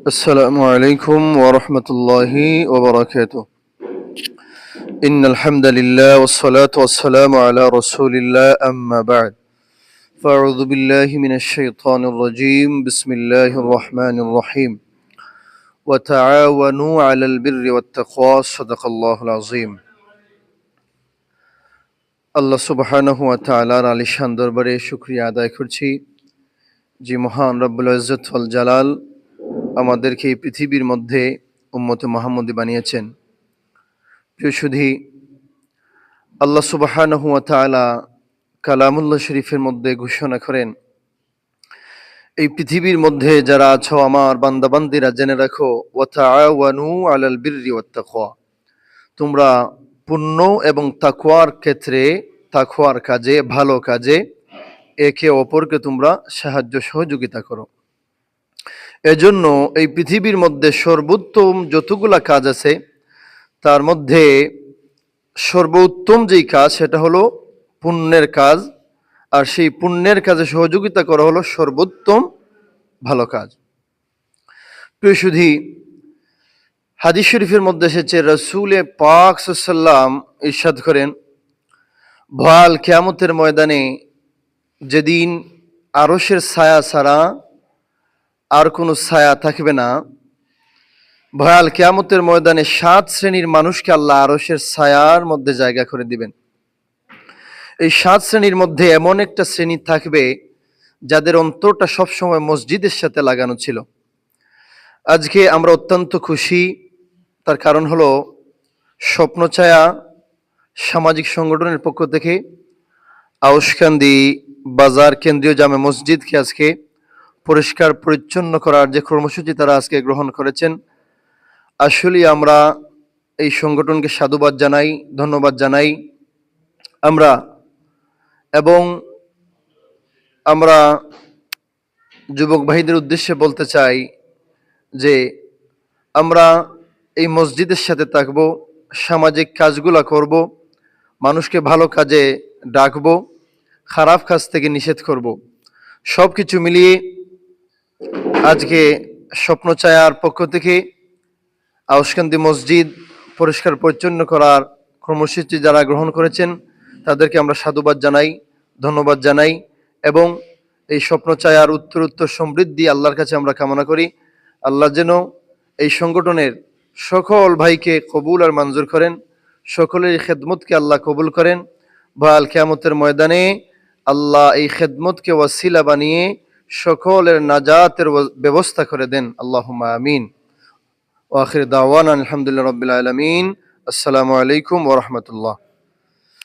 السلام عليكم ورحمة الله وبركاته إن الحمد لله والصلاة والسلام على رسول الله أما بعد فأعوذ بالله من الشيطان الرجيم بسم الله الرحمن الرحيم وتعاونوا على البر والتقوى صدق الله العظيم আল্লাহ সুবহানাহ ওয়া তাআলার আলিশান দরবারে শুকরিয়া আদায় করছি যে মহান রব্বুল ইজ্জত ওয়াল জালাল আমাদেরকে এই পৃথিবীর মধ্যে উম্মতে মোহাম্মদী বানিয়েছেন। প্রিয় সুধী, আল্লাহ তাআলা কালামুল্লাহ শরীফের মধ্যে ঘোষণা করেন, এই পৃথিবীর মধ্যে যারা আছো আমার বান্দাবান্দিরা জেনে রাখো, ওয়া তাআওয়ানু আলাল বিররি ওয়াত তোমরা পুণ্য এবং তাকওয়ার ক্ষেত্রে তাকওয়ার কাজে, ভালো কাজে একে অপরকে তোমরা সাহায্য সহযোগিতা করো। এজন্য এই পৃথিবীর মধ্যে সর্বোত্তম যতগুলা কাজ আছে, তার মধ্যে সর্বোত্তম যেই কাজ সেটা হলো পুণ্যের কাজ, আর সেই পুণ্যের কাজে সহযোগিতা করা হলো সর্বোত্তম ভালো কাজ। প্রিয় সুধী, হাদিস শরীফের মধ্যে এসেছে, রসুলে পাক সাল্লাম ইরশাদ করেন, ভয়াল কেয়ামতের ময়দানে যেদিন আরসের ছায়া ছাড়া আর কোনো ছায়া থাকবে না। ভয়াল কেয়ামতের ময়দানে সাত শ্রেণির মানুষকে আল্লাহ আরসের ছায়ার মধ্যে জায়গা করে দিবেন। এই সাত শ্রেণির মধ্যে এমন একটা শ্রেণি থাকবে যাদের অন্তরটা সবসময় মসজিদের সাথে লাগানো ছিল। আজকে আমরা অত্যন্ত খুশি, তার কারণ হলো স্বপ্নছায়া সামাজিক সংগঠনের পক্ষ থেকে আউসকান্দি বাজার কেন্দ্রীয় জামে মসজিদকে আজকে পরিষ্কার, পরিচ্ছন্ন করার যে কর্মসূচি তারা আজকে গ্রহণ করেছেন আসলে আমরা এই সংগঠনকে সাধুবাদ জানাই, ধন্যবাদ জানাই। আমরা এবং আমরা যুবক ভাইদের উদ্দেশ্যে বলতে চাই যে আমরা এই মসজিদের সাথে থাকব, সামাজিক কাজগুলা করব, মানুষকে ভালো কাজে ডাকব, খারাপ কাজ থেকে নিষেধ করব। সব কিছু মিলিয়ে আজকে স্বপ্নচায়ার পক্ষ থেকে আউসকান্দি মসজিদ পরিষ্কার পরিচ্ছন্ন করার কর্মসূচি যারা গ্রহণ করেছেন, তাদেরকে আমরা সাধুবাদ জানাই, ধন্যবাদ জানাই এবং এই স্বপ্নচায়ার উত্তর উত্তর সমৃদ্ধি আল্লাহর কাছে আমরা কামনা করি। আল্লাহ যেন এই সংগঠনের সকল ভাইকে কবুল আর মঞ্জুর করেন, সকলের খেদমতকে আল্লাহ কবুল করেন। ভয়াল কেয়ামতের ময়দানে আল্লাহ এই খেদমতকে ওয়াসিলা বানিয়ে সকলের নাজাতের ব্যবস্থা করে দেন। আল্লাহ আমিন। ওয়াখির দাওয়ান আলহামদুলিল্লাহ রবিল আলমিন। আসসালামু আলাইকুম ওরহমতুল্লাহ